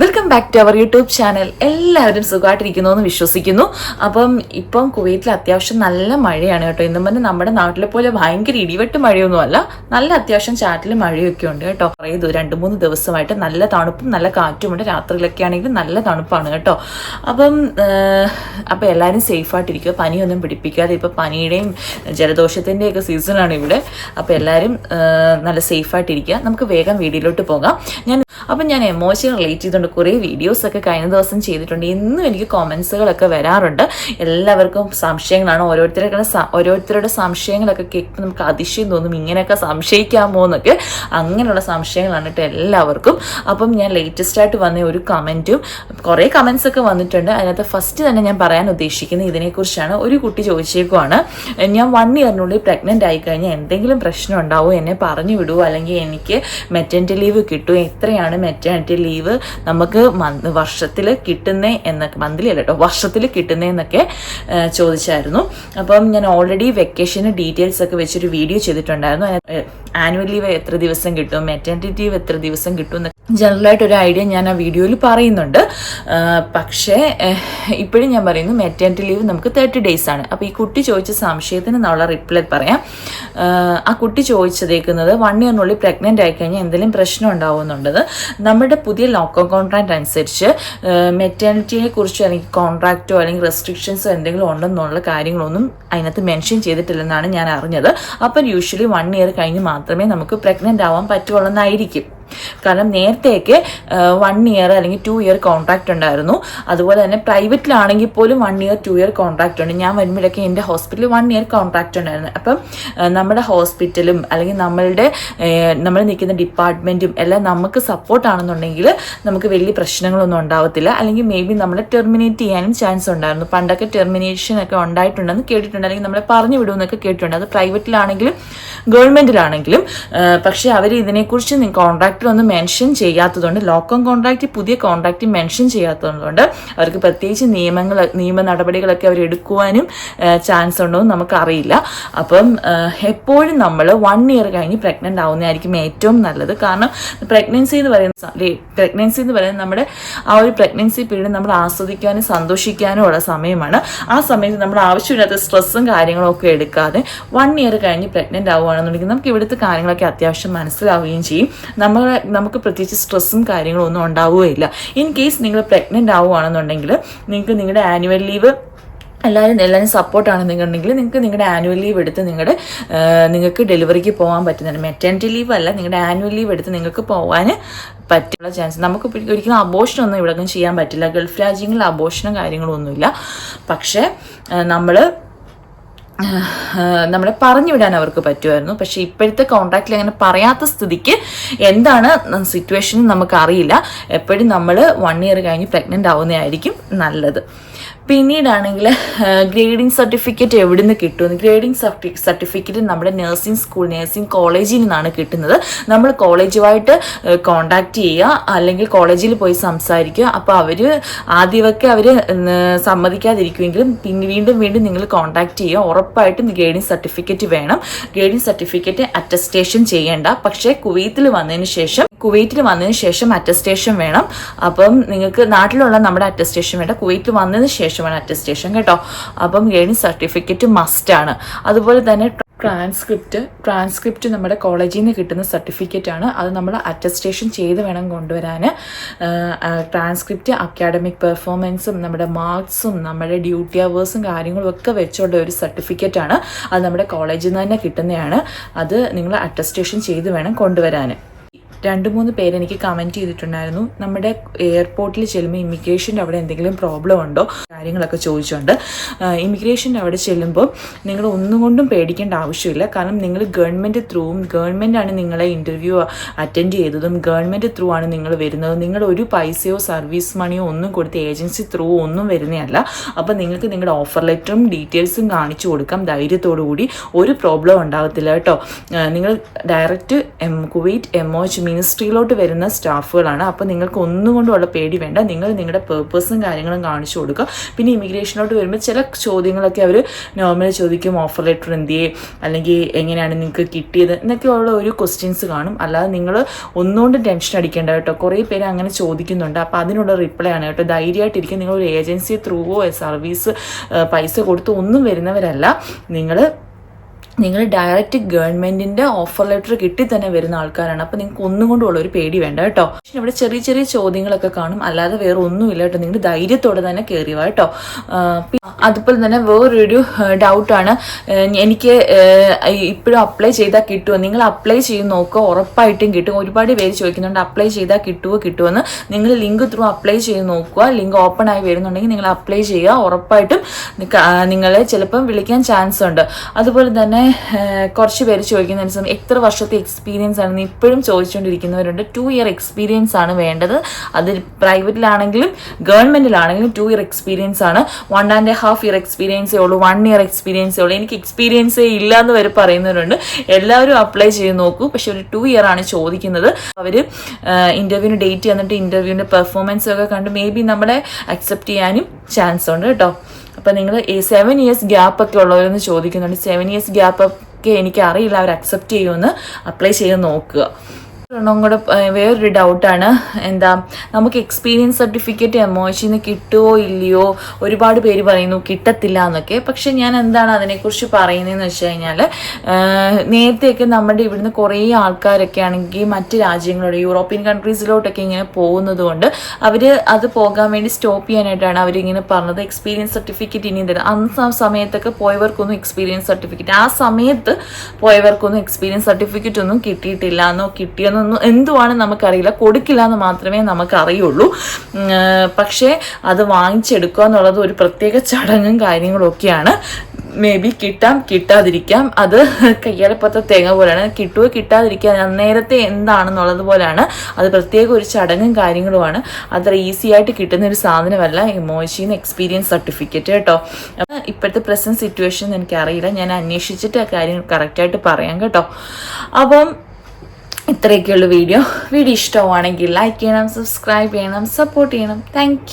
Welcome back to our YouTube channel. എല്ലാവരും സുഖമായിട്ടിരിക്കുന്നു എന്ന് വിശ്വസിക്കുന്നു. അപ്പം ഇപ്പം കുവൈറ്റിൽ അത്യാവശ്യം നല്ല മഴയാണ് കേട്ടോ. ഇന്നും തന്നെ നമ്മുടെ നാട്ടിലെ പോലെ ഭയങ്കര ഇടിവെട്ട് മഴയൊന്നുമല്ല നല്ല അത്യാവശ്യം ചാറ്റിൽ മഴയൊക്കെ ഉണ്ട് കേട്ടോ. കുറേ രണ്ട് മൂന്ന് ദിവസമായിട്ട് നല്ല തണുപ്പും നല്ല കാറ്റുമുണ്ട് രാത്രിയിലൊക്കെ ആണെങ്കിലും നല്ല തണുപ്പാണ് കേട്ടോ. അപ്പം അപ്പം എല്ലാവരും സേഫായിട്ടിരിക്കുക. പനിയൊന്നും പിടിപ്പിക്കാതെ ഇപ്പം പനിയുടെയും ജലദോഷത്തിന്റെയൊക്കെ സീസണാണ് ഇവിടെ. അപ്പോൾ എല്ലാവരും നല്ല സേഫായിട്ടിരിക്കുക. നമുക്ക് വേഗം വീഡിയോയിലോട്ട് പോകാം. ഞാൻ അപ്പം ഞാൻ എമോഷൻ റിലേറ്റ് ചെയ്തുകൊണ്ട് കുറേ വീഡിയോസൊക്കെ കഴിഞ്ഞ ദിവസം ചെയ്തിട്ടുണ്ട്. ഇന്നും എനിക്ക് കോമൻസുകളൊക്കെ വരാറുണ്ട്. എല്ലാവർക്കും സംശയങ്ങളാണ്. ഓരോരുത്തരുടെ ഓരോരുത്തരുടെ സംശയങ്ങളൊക്കെ കേൾക്കുമ്പോൾ നമുക്ക് അതിശയം തോന്നും. ഇങ്ങനെയൊക്കെ സംശയിക്കാമോ എന്നൊക്കെ അങ്ങനെയുള്ള സംശയങ്ങളാണ് കേട്ടോ എല്ലാവർക്കും. അപ്പം ഞാൻ ലേറ്റസ്റ്റ് ആയിട്ട് വന്ന ഒരു കമന്റും കുറേ കമൻസ് ഒക്കെ വന്നിട്ടുണ്ട്. അതിനകത്ത് ഫസ്റ്റ് തന്നെ ഞാൻ പറയാൻ ഉദ്ദേശിക്കുന്നത് ഇതിനെക്കുറിച്ചാണ്. ഒരു കുട്ടി ചോദിച്ചേക്കുവാണ് ഞാൻ വൺ ഇയറിനുള്ളിൽ പ്രഗ്നന്റ് ആയി കഴിഞ്ഞാൽ എന്തെങ്കിലും പ്രശ്നം ഉണ്ടാവുമോ എന്നെ പറഞ്ഞു വിടുമോ അല്ലെങ്കിൽ എനിക്ക് മെറ്റന്റി ലീവ് കിട്ടുമോ എത്രയാണ് മെറ്റേണിറ്റി ലീവ് നമുക്ക് വർഷത്തിൽ കിട്ടുന്നേ എന്നൊക്കെ മന്ത്ലി അല്ല കേട്ടോ വർഷത്തിൽ കിട്ടുന്നേ എന്നൊക്കെ ചോദിച്ചായിരുന്നു. അപ്പം ഞാൻ ഓൾറെഡി വെക്കേഷന് ഡീറ്റെയിൽസ് ഒക്കെ വെച്ചൊരു വീഡിയോ ചെയ്തിട്ടുണ്ടായിരുന്നു. ആനുവൽ ലീവ് എത്ര ദിവസം കിട്ടും മെറ്റേണിറ്റി ലീവ് എത്ര ദിവസം കിട്ടും ജനറലായിട്ട് ഒരു ഐഡിയ ഞാൻ ആ വീഡിയോയിൽ പറയുന്നുണ്ട്. പക്ഷേ ഇപ്പോഴും ഞാൻ പറയുന്നു മെറ്റേണിറ്റി ലീവ് നമുക്ക് തേർട്ടി ഡേയ്സ് ആണ്. അപ്പോൾ ഈ കുട്ടി ചോദിച്ച സംശയത്തിന് നമ്മളെ റിപ്ലൈ പറയാം. ആ, കുട്ടി ചോദിച്ചതേക്കുന്നത് വൺ ഇയറിനുള്ളിൽ പ്രഗ്നന്റ് ആയി കഴിഞ്ഞാൽ എന്തെങ്കിലും പ്രശ്നം ഉണ്ടാവുന്നുണ്ടത്? നമ്മുടെ പുതിയ ലോക്കൽ കോൺട്രാക്ട് അനുസരിച്ച് മെറ്റേണിറ്റിയെ കുറിച്ച് അല്ലെങ്കിൽ കോൺട്രാക്റ്റോ അല്ലെങ്കിൽ റെസ്ട്രിക്ഷൻസോ എന്തെങ്കിലും ഉണ്ടെന്നുള്ള കാര്യങ്ങളൊന്നും അതിനകത്ത് മെൻഷൻ ചെയ്തിട്ടില്ലെന്നാണ് ഞാൻ അറിഞ്ഞത്. അപ്പം യൂഷ്വലി വൺ ഇയർ കഴിഞ്ഞ് മാത്രമേ നമുക്ക് പ്രഗ്നന്റ് ആവാൻ പറ്റുള്ളൂ എന്നായിരിക്കും. കാരണം നേരത്തെയൊക്കെ വൺ ഇയർ അല്ലെങ്കിൽ ടു ഇയർ കോൺട്രാക്റ്റ് ഉണ്ടായിരുന്നു. അതുപോലെ തന്നെ പ്രൈവറ്റിലാണെങ്കിൽ പോലും one year two year contract ഉണ്ട്. ഞാൻ വരുമ്പോഴൊക്കെ എന്റെ ഹോസ്പിറ്റലിൽ വൺ ഇയർ കോൺട്രാക്റ്റ് ഉണ്ടായിരുന്നു. അപ്പം നമ്മുടെ ഹോസ്പിറ്റലും അല്ലെങ്കിൽ നമ്മളുടെ നമ്മൾ നിൽക്കുന്ന ഡിപ്പാർട്ട്മെന്റും എല്ലാം നമുക്ക് സപ്പോർട്ടാണെന്നുണ്ടെങ്കിൽ നമുക്ക് വലിയ പ്രശ്നങ്ങളൊന്നും ഉണ്ടാവത്തില്ല. അല്ലെങ്കിൽ മേ ബി നമ്മളെ ടെർമിനേറ്റ് ചെയ്യാനും ചാൻസ് ഉണ്ടായിരുന്നു. പണ്ടൊക്കെ ടെർമിനേഷൻ ഒക്കെ ഉണ്ടായിട്ടുണ്ടെന്ന് കേട്ടിട്ടുണ്ട്. അല്ലെങ്കിൽ നമ്മളെ പറഞ്ഞു വിടുമെന്നൊക്കെ കേട്ടിട്ടുണ്ട്. അത് പ്രൈവറ്റിലാണെങ്കിലും ഗവൺമെന്റിലാണെങ്കിലും പക്ഷേ അവർ ഇതിനെക്കുറിച്ച് കോൺട്രാക്റ്റിൽ ഒന്നും മെൻഷൻ ചെയ്യാത്തതുകൊണ്ട് ലോക്കൽ കോൺട്രാക്റ്റ് പുതിയ കോൺട്രാക്റ്റ് മെൻഷൻ ചെയ്യാത്തതുകൊണ്ട് അവർക്ക് പ്രത്യേകിച്ച് നിയമങ്ങൾ നിയമ നടപടികളൊക്കെ അവർ എടുക്കുവാനും ചാൻസ് ഉണ്ടോ എന്ന് നമുക്കറിയില്ല അപ്പം എപ്പോഴും നമ്മൾ വൺ ഇയർ കഴിഞ്ഞ് പ്രഗ്നന്റ് ആവുന്നതായിരിക്കും ഏറ്റവും നല്ലത്. കാരണം പ്രഗ്നൻസി എന്ന് പറയുന്ന പ്രഗ്നൻസി എന്ന് പറയുന്നത് നമ്മുടെ ആ ഒരു പ്രഗ്നൻസി പീരീഡ് നമ്മൾ ആസ്വദിക്കാനും സന്തോഷിക്കാനും ഉള്ള സമയമാണ്. ആ സമയത്ത് നമ്മൾ ആവശ്യമില്ലാത്ത സ്ട്രെസ്സും കാര്യങ്ങളും ഒക്കെ എടുക്കാതെ വൺ ഇയർ കഴിഞ്ഞ് പ്രഗ്നന്റ് ആവുകയാണെന്നുണ്ടെങ്കിൽ നമുക്ക് ഇവിടുത്തെ കാര്യങ്ങളൊക്കെ അത്യാവശ്യം മനസ്സിലാവുകയും ചെയ്യും. നമ്മൾ നമുക്ക് പ്രത്യേകിച്ച് സ്ട്രെസ്സും കാര്യങ്ങളും ഒന്നും ഉണ്ടാവുകയില്ല. ഇൻ കേസ് നിങ്ങൾ പ്രഗ്നന്റ് ആവുകയാണെന്നുണ്ടെങ്കിൽ നിങ്ങൾക്ക് നിങ്ങളുടെ ആനുവൽ ലീവ് എല്ലാവരും എല്ലാവരും സപ്പോർട്ടാണെന്നുണ്ടെങ്കിൽ നിങ്ങൾക്ക് നിങ്ങളുടെ ആനുവൽ ലീവ് എടുത്ത് നിങ്ങളുടെ നിങ്ങൾക്ക് ഡെലിവറിക്ക് പോകാൻ പറ്റുന്നുണ്ട്. മെറ്റേണിറ്റി ലീവ് അല്ല നിങ്ങളുടെ ആനുവൽ ലീവ് എടുത്ത് നിങ്ങൾക്ക് പോകാൻ പറ്റുള്ള ചാൻസ് നമുക്ക് ഒരിക്കലും ഇവിടെ ഒന്നും ചെയ്യാൻ പറ്റില്ല. ഗൾഫ് രാജ്യങ്ങളിൽ അബോഷനും കാര്യങ്ങളൊന്നുമില്ല പക്ഷേ നമ്മൾ നമ്മളെ പറഞ്ഞു വിടാൻ അവർക്ക് പറ്റുമായിരുന്നു. പക്ഷേ ഇപ്പോഴത്തെ കോൺടാക്റ്റിൽ അങ്ങനെ പറയാത്ത സ്ഥിതിക്ക് എന്താണ് സിറ്റുവേഷൻ നമുക്കറിയില്ല എപ്പോഴും നമ്മൾ വൺ ഇയർ കഴിഞ്ഞ് പ്രഗ്നന്റ് ആവുന്നതായിരിക്കും നല്ലത്. പിന്നീടാണെങ്കിൽ ഗ്രേഡിംഗ് സർട്ടിഫിക്കറ്റ് എവിടെ നിന്ന് കിട്ടുമെന്ന്. ഗ്രേഡിംഗ് സർട്ടിഫിക്കറ്റ് നമ്മുടെ നഴ്സിംഗ് സ്കൂൾ നഴ്സിംഗ് കോളേജിൽ നിന്നാണ് കിട്ടുന്നത്. നമ്മൾ കോളേജുമായിട്ട് കോണ്ടാക്ട് ചെയ്യുക അല്ലെങ്കിൽ കോളേജിൽ പോയി സംസാരിക്കുക. അപ്പോൾ അവർ ആദ്യമൊക്കെ അവർ സമ്മതിക്കാതിരിക്കുമെങ്കിലും പിന്നെ വീണ്ടും വീണ്ടും നിങ്ങൾ കോണ്ടാക്ട് ചെയ്യുക. ഉറപ്പായിട്ടും ഗ്രേഡിംഗ് സർട്ടിഫിക്കറ്റ് വേണം. ഗ്രേഡിംഗ് സർട്ടിഫിക്കറ്റ് അറ്റസ്റ്റേഷൻ ചെയ്യേണ്ട. പക്ഷേ കുവൈത്തിൽ വന്നതിന് ശേഷം കുവൈറ്റിൽ വന്നതിന് ശേഷം അറ്റസ്റ്റേഷൻ വേണം. അപ്പം നിങ്ങൾക്ക് നാട്ടിലുള്ള നമ്മുടെ അറ്റസ്റ്റേഷൻ വേണ്ട. കുവൈറ്റിൽ വന്നതിന് ശേഷമാണ് അറ്റസ്റ്റേഷൻ കേട്ടോ. അപ്പം ഗ്രേഡിംഗ് സർട്ടിഫിക്കറ്റ് മസ്റ്റാണ് അതുപോലെ തന്നെ ട്രാൻസ്ക്രിപ്റ്റ് ട്രാൻസ്ക്രിപ്റ്റ് നമ്മുടെ കോളേജിൽ നിന്ന് കിട്ടുന്ന സർട്ടിഫിക്കറ്റ് ആണ്. അത് നമ്മൾ അറ്റസ്റ്റേഷൻ ചെയ്ത് വേണം കൊണ്ടുവരാൻ ട്രാൻസ്ക്രിപ്റ്റ് അക്കാഡമിക് പെർഫോമൻസും നമ്മുടെ മാർക്സും നമ്മുടെ ഡ്യൂട്ടി അവേഴ്സും കാര്യങ്ങളും ഒക്കെ വെച്ചുള്ള ഒരു സർട്ടിഫിക്കറ്റ് ആണ്. അത് നമ്മുടെ കോളേജിൽ നിന്ന് തന്നെ കിട്ടുന്നതാണ്. അത് നിങ്ങൾ അറ്റസ്റ്റേഷൻ ചെയ്ത് വേണം കൊണ്ടുവരാൻ രണ്ട് മൂന്ന് പേരെനിക്ക് കമന്റ് ചെയ്തിട്ടുണ്ടായിരുന്നു. നമ്മുടെ എയർപോർട്ടിൽ ചെല്ലുമ്പോൾ ഇമിഗ്രേഷന്റെ അവിടെ എന്തെങ്കിലും പ്രോബ്ലം ഉണ്ടോ? കാര്യങ്ങളൊക്കെ ചോദിച്ചുകൊണ്ട് ഇമിഗ്രേഷന്റെ അവിടെ ചെല്ലുമ്പോൾ നിങ്ങൾ ഒന്നും കൊണ്ടും പേടിക്കേണ്ട ആവശ്യമില്ല. കാരണം നിങ്ങൾ ഗവൺമെന്റ് ത്രൂവും ഗവൺമെന്റാണ് നിങ്ങളെ ഇന്റർവ്യൂ അറ്റൻഡ് ചെയ്തതും. ഗവൺമെന്റ് ത്രൂ ആണ് നിങ്ങൾ വരുന്നത്. നിങ്ങൾ ഒരു പൈസയോ സർവീസ് മണിയോ ഒന്നും കൊടുത്ത് ഏജൻസി ത്രൂ ഒന്നും വരുന്നതല്ല. അപ്പോൾ നിങ്ങൾക്ക് നിങ്ങളുടെ ഓഫർ ലെറ്ററും ഡീറ്റെയിൽസും കാണിച്ചു കൊടുക്കാം. ധൈര്യത്തോടു കൂടി. ഒരു പ്രോബ്ലം ഉണ്ടാകത്തില്ല കേട്ടോ. നിങ്ങൾ direct M Kuwait M O H മിനിസ്ട്രിയിലോട്ട് വരുന്ന സ്റ്റാഫുകളാണ്. അപ്പോൾ നിങ്ങൾക്ക് ഒന്നും കൊണ്ടുള്ള പേടി വേണ്ട. നിങ്ങൾ നിങ്ങളുടെ പേർപ്പസും കാര്യങ്ങളും കാണിച്ചു കൊടുക്കുക. പിന്നെ ഇമിഗ്രേഷനിലോട്ട് വരുമ്പോൾ ചില ചോദ്യങ്ങളൊക്കെ അവർ നോർമലി ചോദിക്കും. ഓഫർ ലെറ്റർ എന്തിയെ? അല്ലെങ്കിൽ എങ്ങനെയാണ് നിങ്ങൾക്ക് കിട്ടിയത്? എന്നൊക്കെയുള്ള ഒരു ക്വസ്റ്റ്യൻസ് കാണും. അല്ലാതെ നിങ്ങൾ ഒന്നുകൊണ്ടും ടെൻഷൻ അടിക്കേണ്ട കേട്ടോ. കുറേ പേര് അങ്ങനെ ചോദിക്കുന്നുണ്ട്. അപ്പോൾ അതിനുള്ള റിപ്ലൈ ആണ് കേട്ടോ. ധൈര്യമായിട്ടിരിക്കും നിങ്ങൾ ഒരു ഏജൻസി ത്രൂവോ സർവീസ് പൈസ കൊടുത്ത് ഒന്നും വരുന്നവരല്ല. നിങ്ങൾ നിങ്ങൾ ഡയറക്റ്റ് ഗവൺമെന്റിന്റെ ഓഫർ ലെറ്റർ കിട്ടി തന്നെ വരുന്ന ആൾക്കാരാണ്. അപ്പോൾ നിങ്ങൾക്ക് ഒന്നും കൊണ്ടുള്ള ഒരു പേടി വേണ്ട കേട്ടോ. പക്ഷേ ഇവിടെ ചെറിയ ചെറിയ ചോദ്യങ്ങളൊക്കെ കാണും. അല്ലാതെ വേറെ ഒന്നുമില്ല കേട്ടോ. നിങ്ങൾ ധൈര്യത്തോടെ തന്നെ കയറിയ കേട്ടോ. അതുപോലെ തന്നെ വേറൊരു ഡൗട്ടാണ് എനിക്ക് ഇപ്പോഴും അപ്ലൈ ചെയ്താൽ കിട്ടുമോ നിങ്ങൾ അപ്ലൈ ചെയ്ത് നോക്കുക ഉറപ്പായിട്ടും കിട്ടും. ഒരുപാട് പേര് ചോദിക്കുന്നുണ്ട് അപ്ലൈ ചെയ്താൽ കിട്ടുമോ കിട്ടുമെന്ന് നിങ്ങൾ ലിങ്ക് ത്രൂ അപ്ലൈ ചെയ്ത് നോക്കുക. ലിങ്ക് ഓപ്പൺ ആയി വരുന്നുണ്ടെങ്കിൽ നിങ്ങൾ അപ്ലൈ ചെയ്യുക. ഉറപ്പായിട്ടും നിങ്ങളെ ചിലപ്പം വിളിക്കാൻ ചാൻസ് ഉണ്ട്. അതുപോലെ തന്നെ കുറച്ച് പേര് ചോദിക്കുന്ന അനുസരിച്ച് എത്ര വർഷത്തെ എക്സ്പീരിയൻസ് ആണെന്ന് ഇപ്പോഴും ചോദിച്ചുകൊണ്ടിരിക്കുന്നവരുണ്ട്. ടു ഇയർ എക്സ്പീരിയൻസ് ആണ് വേണ്ടത്. അത് പ്രൈവറ്റിലാണെങ്കിലും ഗവൺമെന്റിലാണെങ്കിലും ടു ഇയർ എക്സ്പീരിയൻസ് ആണ്. വൺ ആൻഡ് ഹാഫ് ഇയർ എക്സ്പീരിയൻസേ ഉള്ളൂ വൺ ഇയർ എക്സ്പീരിയൻസേ ഉള്ളൂ. എനിക്ക് എക്സ്പീരിയൻസേ ഇല്ല എന്ന് വരെ പറയുന്നവരുണ്ട്. എല്ലാവരും അപ്ലൈ ചെയ്ത് നോക്കൂ. പക്ഷെ ഒരു ടു ഇയർ ആണ് ചോദിക്കുന്നത്. അവർ ഇന്റർവ്യൂവിന് ഡേറ്റ് തന്നിട്ട് ഇന്റർവ്യൂവിന്റെ പെർഫോമൻസ് ഒക്കെ കണ്ട് മേ ബി നമ്മളെ അക്സെപ്റ്റ് ചെയ്യാനും ചാൻസ് ഉണ്ട് കേട്ടോ. അപ്പം നിങ്ങൾ സെവൻ ഇയേഴ്സ് ഗ്യാപ്പ് ഒക്കെ ഉള്ളവരെന്ന് ചോദിക്കുന്നുണ്ട്. സെവൻ ഇയേഴ്സ് ഗ്യാപ്പ് ഒക്കെ എനിക്ക് അറിയില്ല അവർ അക്സെപ്റ്റ് ചെയ്യുമെന്ന് അപ്ലൈ ചെയ്ത് നോക്കുക. ഒന്നും വേറൊരു ഡൗട്ടാണ് എന്താ നമുക്ക് എക്സ്പീരിയൻസ് സർട്ടിഫിക്കറ്റ് എമോഷിന്ന് കിട്ടുമോ ഇല്ലയോ ഒരുപാട് പേര് പറയുന്നു കിട്ടത്തില്ല എന്നൊക്കെ. പക്ഷെ ഞാൻ എന്താണ് അതിനെക്കുറിച്ച് പറയുന്നതെന്ന് വെച്ച് കഴിഞ്ഞാൽ നേരത്തെയൊക്കെ നമ്മുടെ ഇവിടുന്ന് കുറേ ആൾക്കാരൊക്കെ ആണെങ്കിൽ മറ്റ് രാജ്യങ്ങളോട് യൂറോപ്യൻ കൺട്രീസിലോട്ടൊക്കെ ഇങ്ങനെ പോകുന്നത് കൊണ്ട് അവർ അത് പോകാൻ വേണ്ടി സ്റ്റോപ്പ് ചെയ്യാനായിട്ടാണ് അവരിങ്ങനെ പറഞ്ഞത്. എക്സ്പീരിയൻസ് സർട്ടിഫിക്കറ്റ് ഇനിയും തരും. അന്ന് സമയത്തൊക്കെ പോയവർക്കൊന്നും എക്സ്പീരിയൻസ് സർട്ടിഫിക്കറ്റ് ആ സമയത്ത് പോയവർക്കൊന്നും എക്സ്പീരിയൻസ് സർട്ടിഫിക്കറ്റ് ഒന്നും കിട്ടിയിട്ടില്ല എന്നോ കിട്ടിയെന്നൊന്നും എന്തുവാണ് നമുക്കറിയില്ല. കൊടുക്കില്ല എന്ന് മാത്രമേ നമുക്ക് അറിയുള്ളൂ പക്ഷേ അത് വാങ്ങിച്ചെടുക്കുക എന്നുള്ളത് ഒരു പ്രത്യേക ചടങ്ങും കാര്യങ്ങളൊക്കെയാണ് മേ ബി കിട്ടാം കിട്ടാതിരിക്കാം. അത് കയ്യാലപ്പത്തെ തേങ്ങ പോലെയാണ്. കിട്ടുക കിട്ടാതിരിക്കുക നേരത്തെ എന്താണെന്നുള്ളത് പോലെയാണ്. അത് പ്രത്യേക ഒരു ചടങ്ങും കാര്യങ്ങളുമാണ്. അത്ര ഈസി ആയിട്ട് കിട്ടുന്ന ഒരു സാധനമല്ല. ഇമോജിന്ന് എക്സ്പീരിയൻസ് സർട്ടിഫിക്കറ്റ് കേട്ടോ. ഇപ്പോഴത്തെ പ്രസന്റ് സിറ്റുവേഷൻ എനിക്കറിയില്ല. ഞാൻ അന്വേഷിച്ചിട്ട് ആ കാര്യം കറക്റ്റായിട്ട് പറയാം കേട്ടോ. അപ്പം ഇത്രയൊക്കെയുള്ള വീഡിയോ. വീഡിയോ ഇഷ്ടമാണെങ്കിൽ ലൈക്ക് ചെയ്യണം സബ്സ്ക്രൈബ് ചെയ്യണം സപ്പോർട്ട് ചെയ്യണം. താങ്ക്